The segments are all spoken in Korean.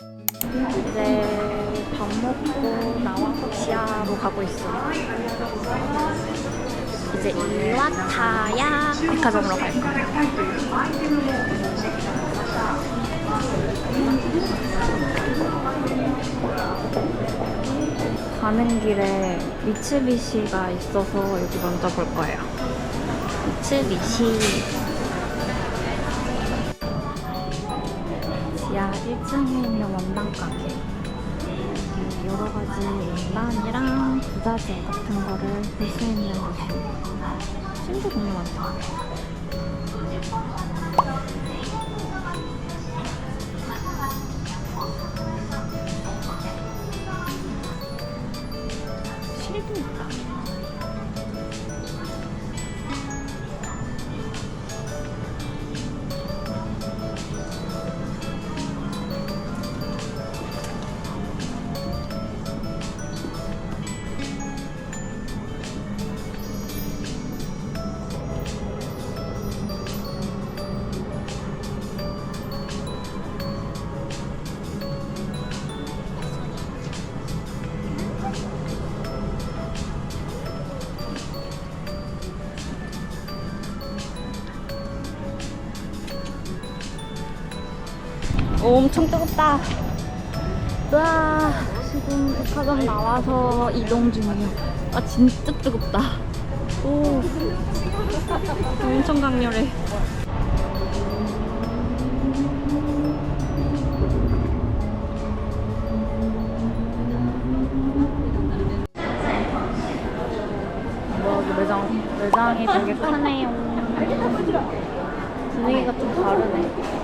이제 밥 먹고 나와서 지하로 가고 있어요. 이제 이와타야 백화점으로 갈 거예요. 가는 길에 미츠비시가 있어서 여기 먼저 볼 거예요. 미츠비시. 1층에 있는 원단 가게. 여러 가지 원단이랑 부자재 같은 거를 볼 수 있는 곳이에요. 심도 너무 많다. 엄청 뜨겁다. 와, 지금 백화점 나와서 이동 중이에요. 아, 진짜 뜨겁다. 오, 엄청 강렬해. 매장, 매장이 되게 크네요. 분위기가 좀 다르네.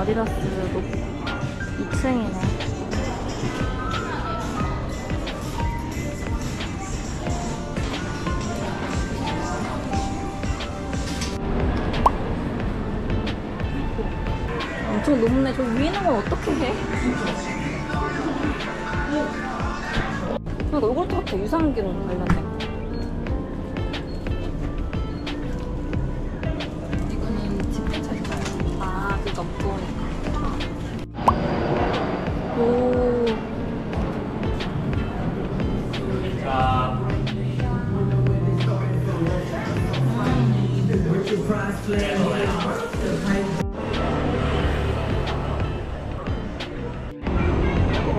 아디다스 높 2층이네. 엄청 높네. 저 위에 있는 건 어떻게 해? 그러니까 요거트 같아. 유산균 관련된 거.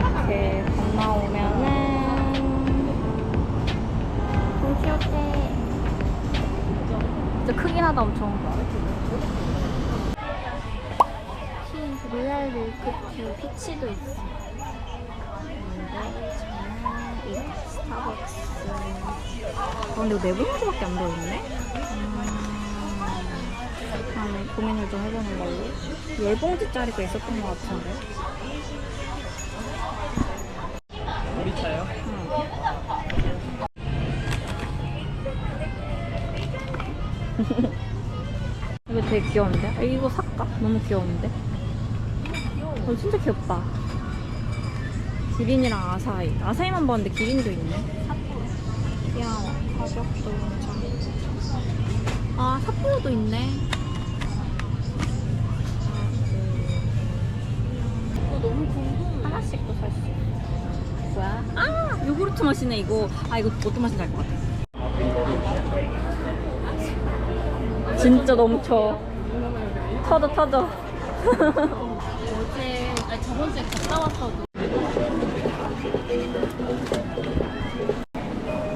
이렇게 건너오면은 동키호테 진짜 크긴 하다 엄청 피, 로얄 밀크티 피치도 있어 근데 저는 이 스타벅스. 어, 근데 이거 네 봉지밖에 안 들어있네? 음, 다음에 고민을 좀 해보는 걸로. 열 봉지짜리가 있었던 것 같은데 이거 되게 귀여운데? 아, 이거 살까? 너무 귀여운데? 어, 진짜 귀엽다. 기린이랑 아사히. 아사히만 봤는데 기린도 있네. 귀여워. 가격도 괜찮아. 아, 삿포로도 있네. 이거 너무 궁금해. 하나씩 또 살 수 있어. 뭐야? 아! 요구르트 맛이네, 이거. 아, 이거 어떤 맛인지 알 것 같아. 진짜 넘쳐. 터져, 터져. 어제, 아니 저번 주에 갔다 왔어도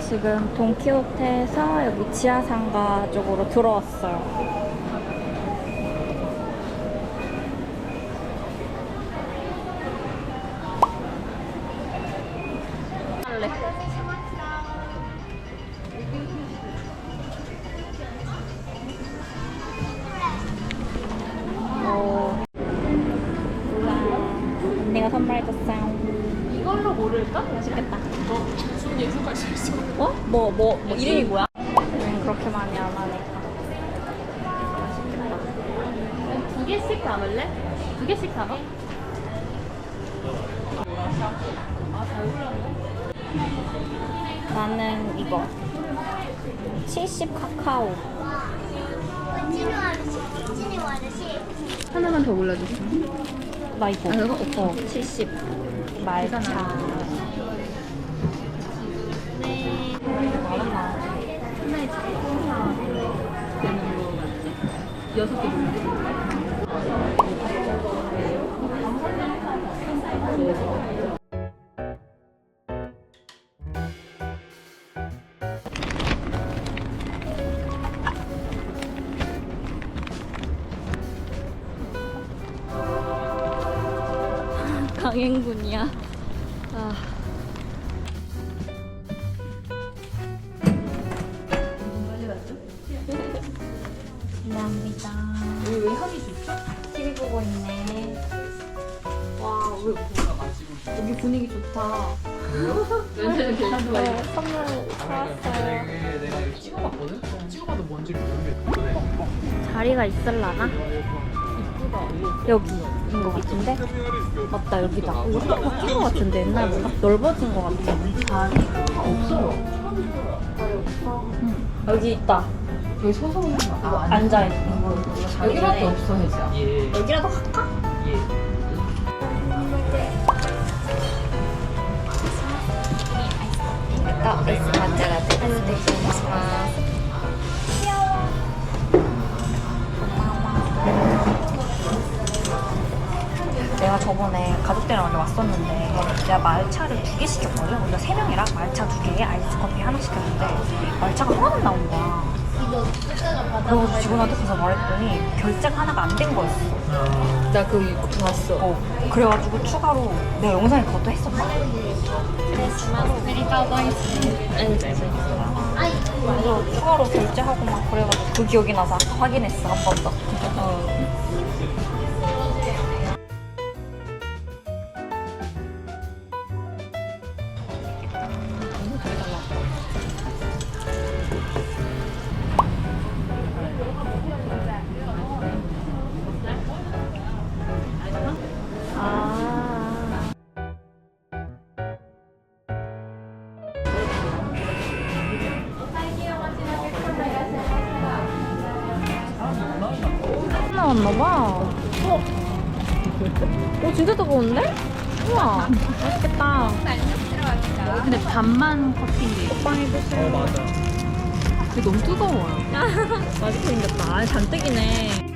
지금 돈키호테에서 여기 지하상가 쪽으로 들어왔어요. 뭐, 뭐, 뭐 이름이 뭐야? 음, 그렇게 많이 안 하니까. 맛있겠다. 두 개씩 담을래? 두 개씩 담아? 아 잘 골랐네. 나는 이거. 70 카카오. 하나만 더 골라주세요. 나 이거. 아, 이거? 어, 70. 말차. 강행군이야. 감사합니다. 여기 왜 향이 좋죠? TV 보고 있네. 와, 왜 여기 분위기 좋다. 많이 네, 선물 사왔어요. 이게 내가 이거 찍어봤거든? 찍어봐도 뭔지를 모르겠는데. 자리가 있을라나? 여기인 것 같은데? 맞다 여기다. 이거 딱 바뀐 것 같은데 옛날보다 넓어진 것 같아. 자리가 없어. 여기 있다. 여기 서서 먹는 거 이거 앉아있는 거. 여기밖에 없어 혜지야 예. 여기라도 할까? 예. 내가 저번에 가족들이랑 여기 왔었는데 내가 말차를 두 개 시켰거든 우리가 세 명이랑 말차 두 개에 아이스 커피 하나 시켰는데 말차가 하나만 나온 거야 그래서 직원한테 가서 말했더니 결제가 하나가 안 된 거였어. 나 그거 봤어. 어, 그래가지고 추가로 내가 영상에 그것도 했었다. 그래서 추가로 결제하고 막 그래가지고 그 기억이 나서 아까 확인했어 한 번 더. 아. 왔나봐. 어? 오, 진짜 뜨거운데? 우와, 맛있겠다. 근데 반만 커피인데. 빵 해주세요. 어, 맞아. 근데 너무 뜨거워요. 맛있게 생겼다. 아, 잔뜩이네.